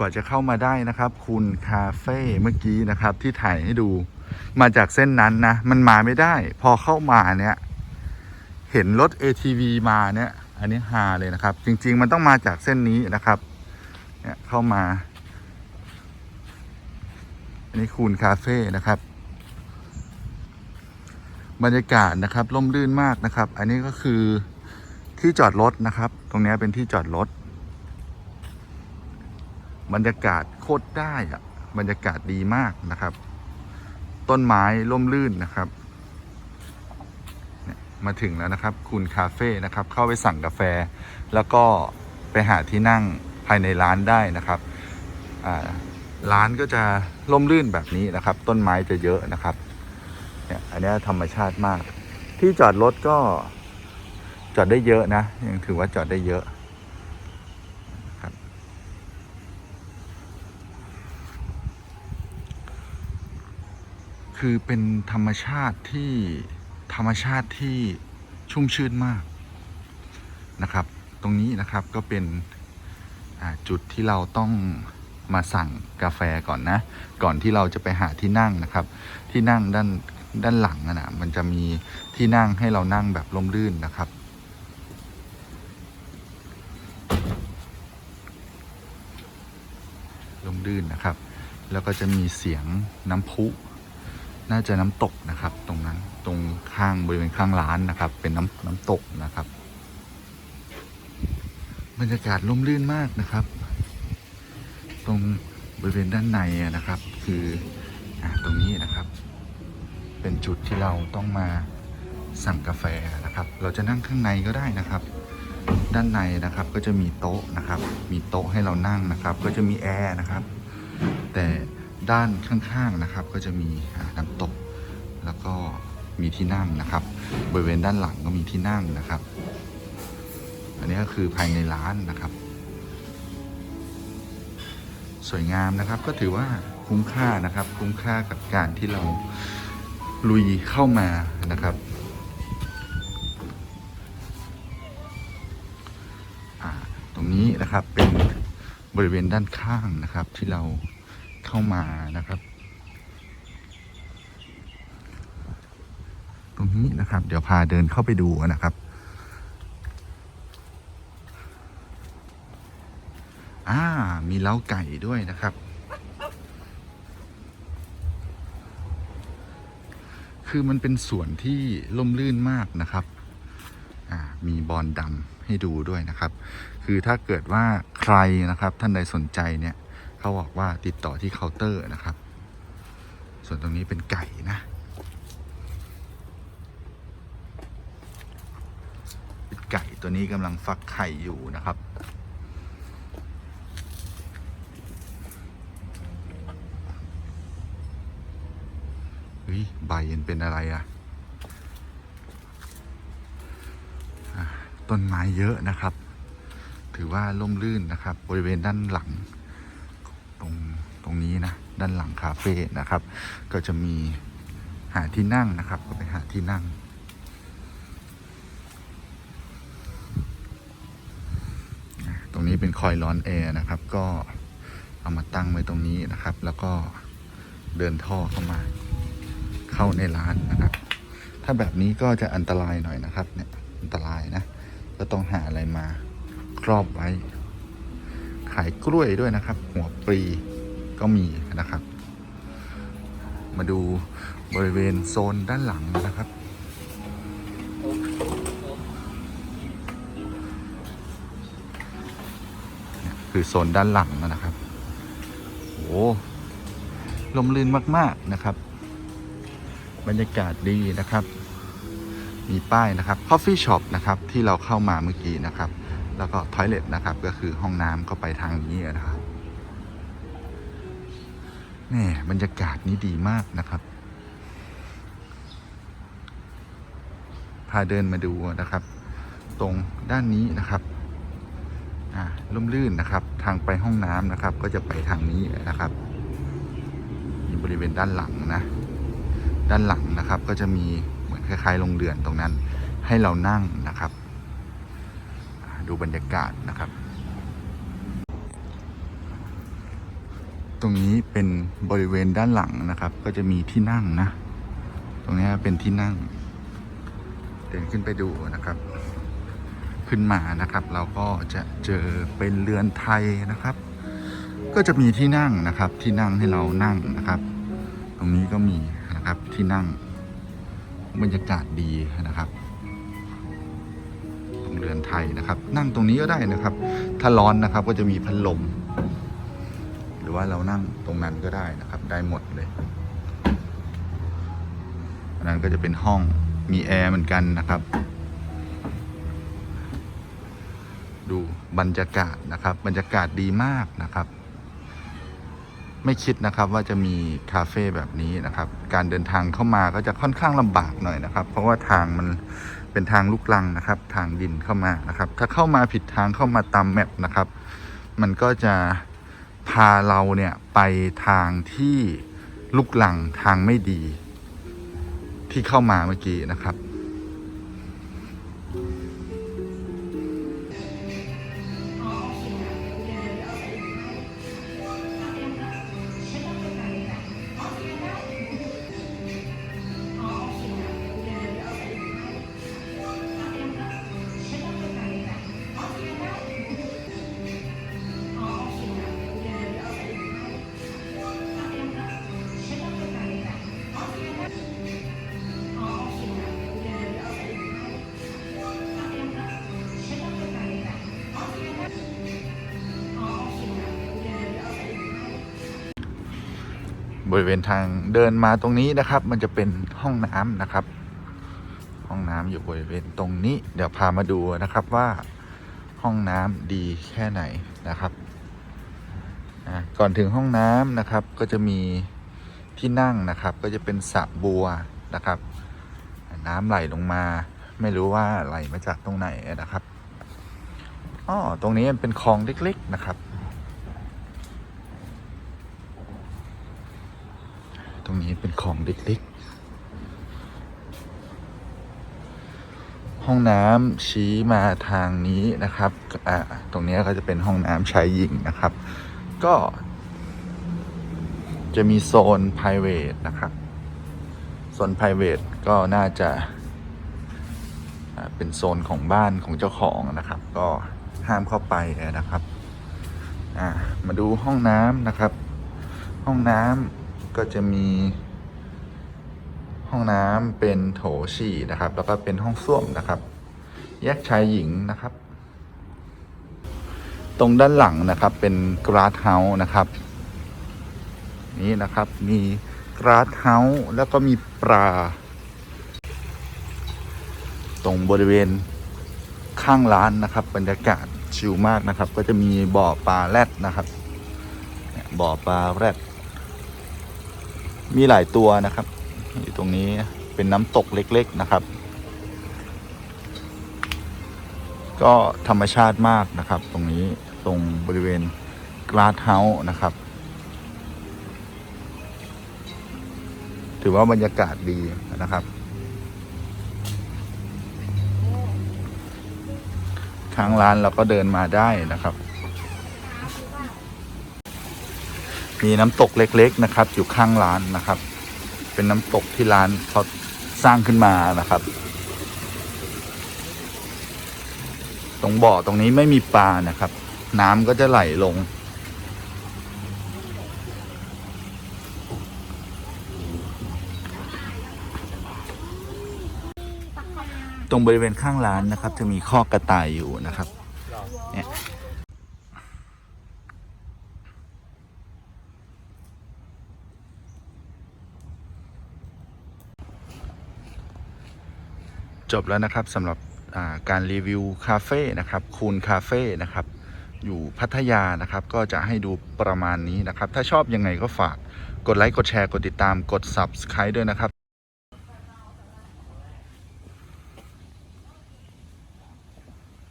กว่าจะเข้ามาได้นะครับ คุณคาเฟ่เมื่อกี้นะครับ ที่ถ่ายให้ดู มาจากเส้นนั้นนะ มันมาไม่ได้ พอเข้ามาเนี่ย เห็นรถ ATV มาเนี่ย อันนี้ฮาเลยนะครับ จริง ๆ มันต้องมาจากเส้นนี้นะครับ เนี่ยเข้ามา อันนี้คูณคาเฟ่นะครับ บรรยากาศนะครับร่มรื่นมากนะครับ อันนี้ก็คือที่จอดรถนะครับ ตรงนี้เป็นที่จอดรถ บรรยากาศโคตรได้อะบรรยากาศดีมากนะครับ ต้นไม้ร่มรื่นนะครับ มาถึงแล้วนะครับ คุณคาเฟ่นะครับ เข้าไปสั่งกาแฟ แล้วก็ไปหาที่นั่งภายในร้านได้นะครับร้านก็จะร่มรื่นแบบนี้นะครับ ต้นไม้จะเยอะนะครับเนี่ยอันนี้ธรรมชาติมาก ที่จอดรถก็จอดได้เยอะนะยังถือว่าจอดได้เยอะครับ คือเป็นธรรมชาติที่ธรรมชาติที่ชุ่มชื่นมากนะครับ ตรงนี้นะครับก็เป็นจุดที่เราต้องมาสั่งกาแฟก่อนนะ ก่อนที่เราจะไปหาที่นั่งนะครับ ที่นั่งด้านด้านหลังอะนะมันจะมีที่นั่งให้เรานั่งแบบร่มรื่นนะครับร่มรื่นนะครับ แล้วก็จะมีเสียงน้ำพุ น่าจะน้ำตกนะครับ ตรงนั้นตรงข้างบริเวณข้างร้านนะครับ เป็นน้ำน้ำตกนะครับ บรรยากาศร่มรื่นมากนะครับ ตรงบริเวณด้านในนะครับ คืออ่าตรงนี้นะครับ เป็นจุดที่เราต้องมาสั่งกาแฟนะครับ เราจะนั่งข้างในก็ได้นะครับ ด้านในนะครับก็จะมีโต๊ะนะครับ มีโต๊ะให้เรานั่งนะครับ ก็จะมีแอร์นะครับ แต่ ด้านข้างๆนะครับ ก็จะมีน้ำตก แล้วก็มีที่นั่งนะครับ บริเวณด้านหลังก็มีที่นั่งนะครับ อันนี้ก็คือภายในร้านนะครับ สวยงามนะครับก็ถือว่าคุ้มค่านะครับ คุ้มค่ากับการที่เราลุยเข้ามานะครับตรงนี้นะครับเป็นบริเวณด้านข้างนะครับที่เรา เข้ามานะครับ ตรงนี้นะครับ เดี๋ยวพาเดินเข้าไปดูนะครับอ่ามีเล้าไก่ด้วยนะครับ คือมันเป็นสวนที่ล่มลื่นมากนะครับอ่ามีบอลดำให้ดูด้วยนะครับ คือถ้าเกิดว่าใครนะครับท่านใดสนใจเนี่ย เขาบอกว่าติดต่อที่เคาน์เตอร์นะครับ ส่วนตรงนี้เป็นไก่นะ ไก่ตัวนี้กำลังฟักไข่อยู่นะครับเฮ้ยใบมันเป็นอะไรอะอะ ต้นไม้เยอะนะครับ ถือว่าร่มรื่นนะครับ บริเวณด้านหลัง ตรงนี้นะด้านหลังคาเฟ่นะครับ ก็จะมีหาที่นั่งนะครับ ก็ไปหาที่นั่ง ตรงนี้เป็นคอยล์ร้อนแอร์นะครับ ก็เอามาตั้งไว้ตรงนี้นะครับ แล้วก็เดินท่อเข้ามา เข้าในร้านนะครับ ถ้าแบบนี้ก็จะอันตรายหน่อยนะครับ เนี่ยอันตรายนะก็ต้องหาอะไรมาครอบไว้ ขายกล้วยด้วยนะครับ หัวปรี ก็มีนะครับ มาดูบริเวณโซนด้านหลังนะครับ คือโซนด้านหลังนะครับโอ้ลมลื่นมาก ๆนะครับ บรรยากาศดีนะครับ มีป้ายนะครับ Coffee Shop นะครับ ที่เราเข้ามาเมื่อกี้นะครับ แล้วก็ Toilet นะครับ ก็คือห้องน้ำก็ไปทางนี้นะครับ นี่บรรยากาศนี้ดีมากนะครับพาเดินมาดูนะครับ ตรงด้านนี้นะครับอ่าล่มลื่นนะครับ ทางไปห้องน้ำนะครับ ก็จะไปทางนี้นะครับมีบริเวณด้านหลังนะ ด้านหลังนะครับ ก็จะมีเหมือนคล้ายๆโรงเรือนตรงนั้น ให้เรานั่งนะครับ ดูบรรยากาศนะครับ ตรงนี้เป็นบริเวณด้านหลังนะครับ ก็จะมีที่นั่งนะ ตรงนี้เป็นที่นั่ง เดินขึ้นไปดูนะครับ ขึ้นมานะครับ เราก็จะเจอเป็นเรือนไทยนะครับ ก็จะมีที่นั่งนะครับ ที่นั่งให้เรานั่งนะครับ ตรงนี้ก็มีนะครับที่นั่งบรรยากาศดีนะครับตรงเรือนไทยนะครับ นั่งตรงนี้ก็ได้นะครับ ถ้าร้อนนะครับก็จะมีพัดลม รือว่าเรานั่งตรงนั้นก็ได้นะครับ ได้หมดเลยอันนั้นก็จะเป็นห้องมีแอร์เหมือนกันนะครับ ดูบรรยากาศนะครับ บรรยากาศดีมากนะครับ ไม่คิดนะครับว่าจะมีคาเฟ่แบบนี้นะครับ การเดินทางเข้ามาก็จะค่อนข้างลำบากหน่อยนะครับ เพราะว่าทางมันเป็นทางลูกลังนะครับ ทางดินเข้ามานะครับ ถ้าเข้ามาผิดทางเข้ามาตามแมปนะครับ มันก็จะ พาเราเนี่ยไปทางที่ลุกลังทางไม่ดี ที่เข้ามาเมื่อกี้นะครับ บริเวณทางเดินมาตรงนี้นะครับ มันจะเป็นห้องน้ำนะครับ ห้องน้ำอยู่บริเวณตรงนี้ เดี๋ยวพามาดูนะครับว่าห้องน้ำดีแค่ไหนนะครับก่อนถึงห้องน้ำนะครับ ก็จะมีที่นั่งนะครับ ก็จะเป็นสระบัวนะครับ น้ำไหลลงมา ไม่รู้ว่าไหลมาจากตรงไหนนะครับอ๋อตรงนี้มันเป็นคลองเล็ก ๆนะครับ ต รงนี้เป็นของเล็กๆ ห้องน้ำชี้มาทางนี้นะครับอ่าตรงนี้ก็จะเป็นห้องน้ำชายหญิงนะครับ ก็ จะมีโซน private นะครับ โซน private ก็น่าจะเป็นโซนของบ้านของเจ้าของนะครับ ก็ห้ามเข้าไปนะครับอ่ามาดูห้องน้ำนะครับ ห้องน้ำ ก็จะมี ห้องน้ำเป็นโถฉี่นะครับ แล้วก็เป็นห้องส้วมนะครับ แยกชายหญิงนะครับ ตรงด้านหลังนะครับเป็นกราสเฮาส์นะครับ นี่นะครับมีกราสเฮาส์แล้วก็มีปลา ตรงบริเวณข้างร้านนะครับ บรรยากาศชิลมากนะครับ ก็จะมีบ่อปลาแรดนะครับบ่อปลาแรด มีหลายตัวนะครับ อยู่ตรงนี้เป็นน้ำตกเล็กๆนะครับ ก็ธรรมชาติมากนะครับ ตรงนี้ตรงบริเวณกราสเฮาส์นะครับ ถือว่าบรรยากาศดีนะครับ ทางร้านเราก็เดินมาได้นะครับ มีน้ำตกเล็กๆนะครับ อยู่ข้างร้านนะครับ เป็นน้ำตกที่ร้านเขาสร้างขึ้นมานะครับ ตรงบ่อตรงนี้ไม่มีปลานะครับ น้ำก็จะไหลลง ตรงบริเวณข้างร้านนะครับ จะมีข้อกระต่ายอยู่นะครับ เนี่ย จบแล้วนะครับสำหรับาการรีวิวคาเฟ่นะครับคูนคาเฟ่นะครับอยู่พัทยานะครับ ก็จะให้ดูประมาณนี้นะครับ ถ้าชอบยังไงก็ฝากกดไลค์ กดแชร์ กดติดตาม กด Subscribe ด้วยนะครับ